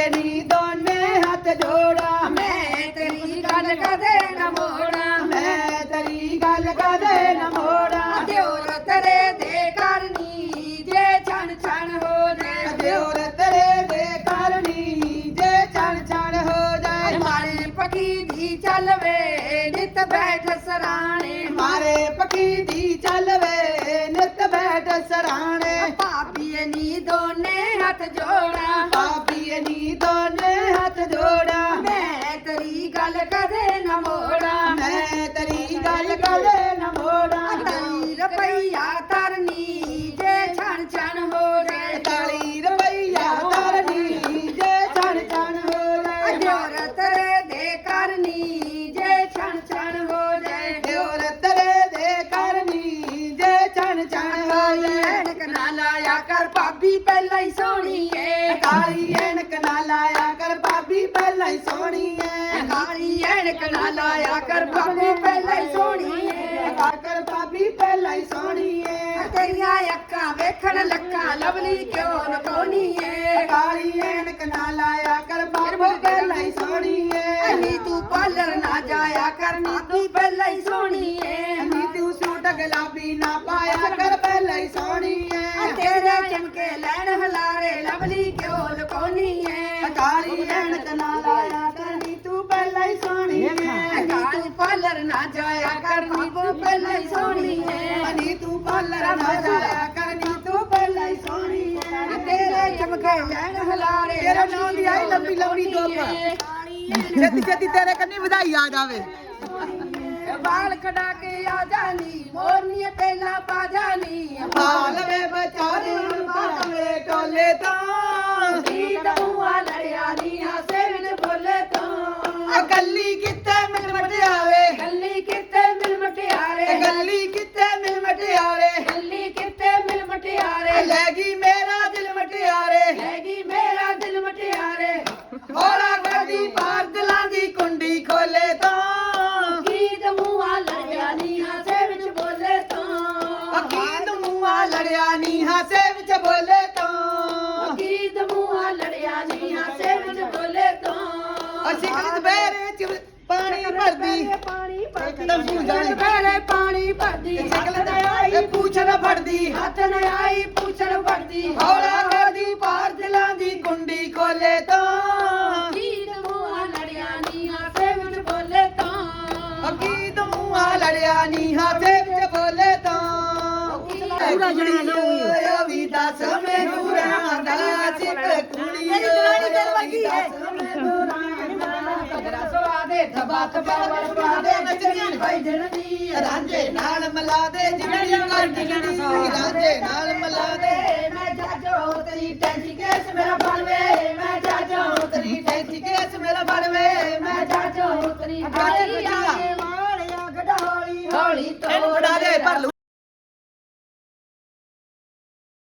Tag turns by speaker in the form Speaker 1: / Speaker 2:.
Speaker 1: ਭਾਬੀਏ ਨੀ ਦੋਨੇ ਹੱਥ ਜੋੜਾਂ।
Speaker 2: ਮੈਂ ਤੇਰੀ ਗੱਲ ਕਦੇ ਨਾ ਮੋੜਾਂ।
Speaker 1: ਮੈਂ ਤੇਰੀ ਗੱਲ ਕਦੇ ਨਾ ਮੋੜਾਂ।
Speaker 2: ਦਿਓਰ ਤੇਰੇ ਦੇ ਕਰਨੀ ਜੇ ਛਣ ਛਣ ਹੋ ਜਾਏ।
Speaker 1: ਦਿਓਰ ਤੇਰੇ ਦੇ ਕਰਨੀ ਜੇ ਛਣ ਛਣ ਹੋ ਜਾਏ।
Speaker 2: ਮਾਰੇ ਪਕੀ ਦੀ ਚੱਲਵੇ ਨਿਤ ਬੈਠ ਸਰਾਣੇ।
Speaker 1: ਮਾਰੇ ਪੱਕੀ ਦੀ ਚੱਲਵੇ ਨਿਤ ਬੈਠ ਸਰਾਣੇ।
Speaker 2: ਨੀ ਦੋਨੇ ਹੱਥ ਜੋੜਾ।
Speaker 1: ਭਾਬੀਏ ਨੀ ਦੋਨੇ
Speaker 2: ਨਾ ਲਾਇਆ ਕਰ ਭਾਬੀ, ਪਹਿਲਾਂ ਹੀ ਸੋਹਣੀ ਏ।
Speaker 1: ਕਾਲੀ ਐਨਕ ਨਾ ਲਾਇਆ ਕਰ ਭਾਬੀ, ਪਹਿਲਾਂ ਹੀ ਸੋਹਣੀ ਐ
Speaker 2: ਕਾਲੀ ਐਨਕ ਨਾ ਲਾਇਆ ਕਰ ਭਾਬੀ, ਪਹਿਲਾਂ ਹੀ ਸੋਹਣੀ ਏ।
Speaker 1: ਕਰ ਭਾਬੀ, ਪਹਿਲਾਂ ਹੀ ਸੋਹਣੀ ਐ
Speaker 2: ਤੇਰੀਆਂ ਅੱਖਾਂ ਵੇਖਣ ਲੱਕਾਂ ਲਵਲੀ ਕਿਉਂ ਲਕੋਨੀ ਏ?
Speaker 1: ਕਾਲੀ ਐਨਕ ਨਾ ਲਾਇਆ ਕਰ ਭਾਬੀ ਪਹਿਲਾਂ ਹੀ ਸੋਹਣੀ ਐ
Speaker 2: ਨੀ ਤੂੰ ਪਾਲਰ ਨਾ ਜਾਇਆ ਕਰਨੀ ਤੂੰ ਪਹਿਲਾਂ ਹੀ
Speaker 1: ਗੁਲਾਬੀ ਨਾ ਪਾਇਆ ਕਰ ਪਹਿਲਾਂ ਹੀ ਸੋਹਣੀ ਐ।
Speaker 2: ਤੇਰੇ ਚਮਕੇ ਲੈਣ ਹਲਾਰੇ ਲਵਲੀ ਕਿਉਂ ਲਕੋਨੀ ਏ
Speaker 1: ਕਾਲੀ ਐਨਕ ਨਾ ਲਾਇਆ ਕਰ ਨੀ ਤੂੰ ਪਹਿਲਾਂ ਹੀ ਸੋਹਣੀ ਐ।
Speaker 2: ਕਾਲ ਪਾਲਰ ਨਾ ਜਾਇਆ ਕਰਨੀ ਤੂੰ ਪਹਿਲਾਂ ਹੀ ਸੋਹਣੀ ਏ
Speaker 1: ਨੀ ਤੂੰ ਪਾਲਰ ਨਾ ਜਾਇਆ ਕਰ ਨੀ ਤੂੰ ਪਹਿਲਾਂ ਹੀ ਸੋਹਣੀ ਐ।
Speaker 2: ਤੇਰੇ ਚਮਕੇ ਲੈਣ ਹਲਾਰੇ
Speaker 1: ਤੇਰੇ ਨਾਂ ਦੀ ਆਈ ਲੰਬੀ ਲੰਬੀ ਦੁੱਬ। ਛੇਤੀ ਛੇਤੀ ਤੇਰੇ ਕੰਨੀ ਵਧਾਈ ਆ ਜਾਵੇ।
Speaker 2: ਬਾਲ ਕਢਾ ਕੇ ਆ ਜਾਨੀ ਮੋਰਨੀ ਪਹਿਲਾਂ ਪਾ ਜਾਨੀ।
Speaker 1: ਹਾਲ ਵੇ ਬੋਲੇ ਤੂੰ। ਅਸੀਂ ਚ ਪਾਣੀ ਭਰਦੀ।
Speaker 2: ਪਾਣੀ
Speaker 1: ਇੱਕਦਮ ਭੁੱਲ ਜਾਣੀ।
Speaker 2: ਪਾਣੀ ਭਰਦੀ।
Speaker 1: ਪੂਛ ਨਾ ਫੜਦੀ।
Speaker 2: ਹੱਥ ਨ ਆਈ ਪੁੱਛਣ
Speaker 1: ਪੂਰਾ ਜਣਾ ਵੀ ਦੱਸ ਮੈਨੂੰ ਰਾਂ ਦਾ ਸਿੱਕ ਕੁੜੀ
Speaker 2: ਕਦਰਾ ਸਵਾ ਦੇ ਧਬਾ ਧਬਾ
Speaker 1: ਪਾ ਦੇ ਨੱਚਦੀਆਂ ਭਾਈ ਜਣਦੀ ਰਾਂਝੇ ਨਾਲ ਮਿਲਾ ਦੇ ਜਿਗੜੀ ਕਰਦੀ ਰਾਂਝੇ ਨਾਲ